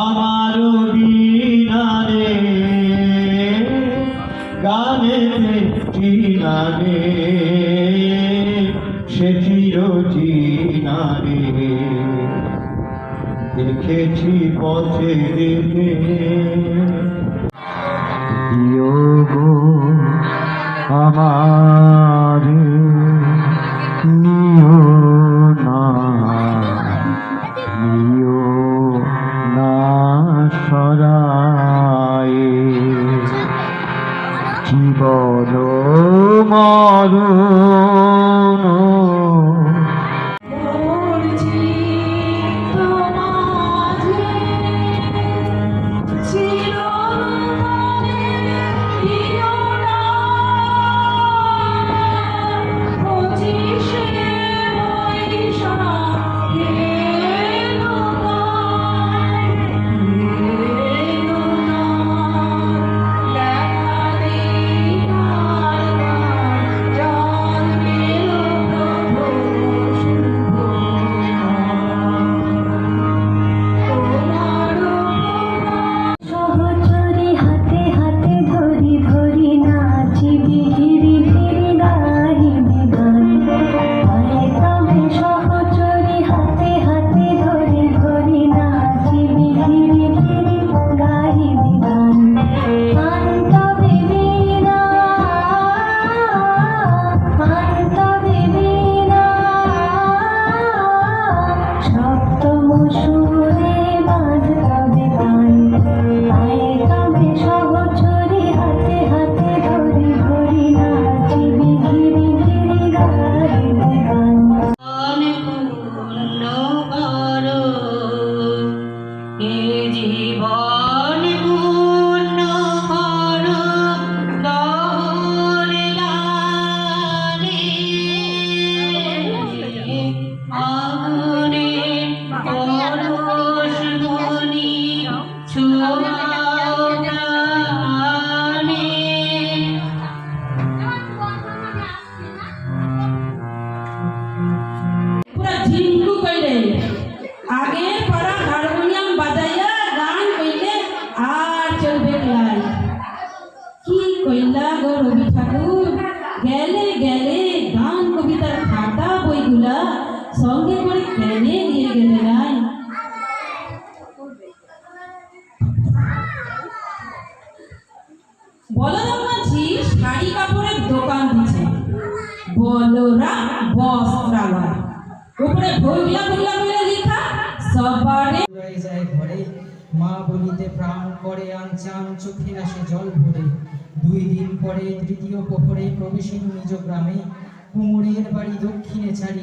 আমার বিনারে গানে চিনারে সে চির চিনারে দেখেছি পথে দেখে 不出。কইলে আগে পারা হারমোনিয়াম বাজাইয়া গান কইলে আর চলবে লাই কি কইলা গো রবি ঠাকুর? গেলে গেলে গান কবিতার খাতা বইগুলা সঙ্গে করে কেনে দিয়ে গেলে নাই। বলরাম মাঝি, শাড়ি কাপড়ের উপরে ভৈলা ভৈলা ভৈলা লেখা, সবারে যায় ঘরে। মা বলিতে প্রাণ করে, আনচান চোখে আসে জল ভরে। দুই দিন পরে তৃতীয় প্রহরে প্রবেশিন নিজ গ্রামে। কুমোরের বাড়ি দক্ষিণে চারি